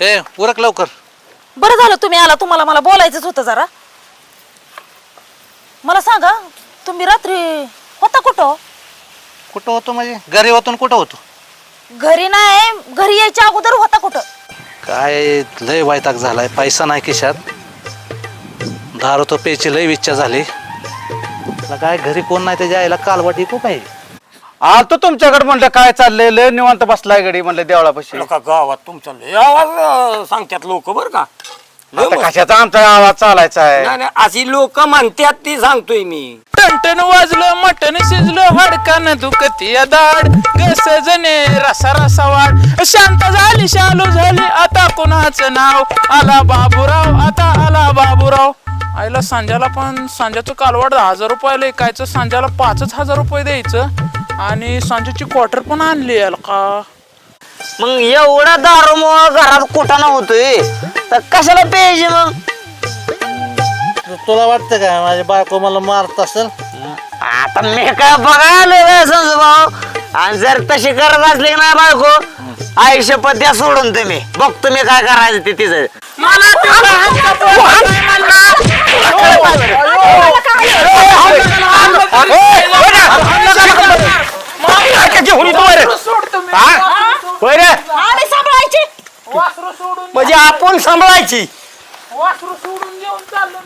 ए उरक लवकर. बरं झालं तुम्ही आला तुम्हाला मला बोलायचंच होतं जरा. मला सांगा तुम्ही रात्री होता कुठं कुठं होतो म्हणजे? घरी होतो न कुठं होतो? घरी नाही घरी यायच्या अगोदर होता कुठं? काय लय वैताग झालाय पैसा नाही खिशात. दारू तो प्यायची लय इच्छा झाली. मला काय घरी कोण नाही त्याच्या आईला कालवाटी खूप आहे आलतो तुमच्याकडे म्हणलं काय चाललंय? लय निवांत बसलाय गडी म्हणलं देवळापाशी. गावात तुमचा लय आवाज अं, सांगतात लोक बर का. लय आता मग. कशाचा आमचा आवाज चालायचा आहे? नाही, नाही, अशी लोक म्हणतात ती सांगतोय मी. टनटन वाजलं मटन शिजलं हडकान दुखती दाड गस जने रसा रसा वाढ. शांत झाली शालू झाली आता कोणाचं नाव? आला बाबूराव आता आला बाबूराव. आईला सांजाला पण सांजाचं कालवाड दहा हजार रुपयाला ऐकायचं सांजाला पाचच हजार रुपये द्यायचं. आणि सांजाची क्वार्टर पण आणली याला का? मग एवढा दारू घरात कुठाना होतोय तर कशाला प्यायचे मग? तुला वाटतं काय माझी बायको मला मारत असेल? आता मी काय बघायला समज भाऊ. आणि जर तशी करत असली ना बायको आयुष्य पत्या सोडून तुम्ही बघतो मी काय करायचं ते तिचं. आणि सांभाळायची. म्हणजे आपण सांभाळायची. वासरू सोडून घेऊन चाललो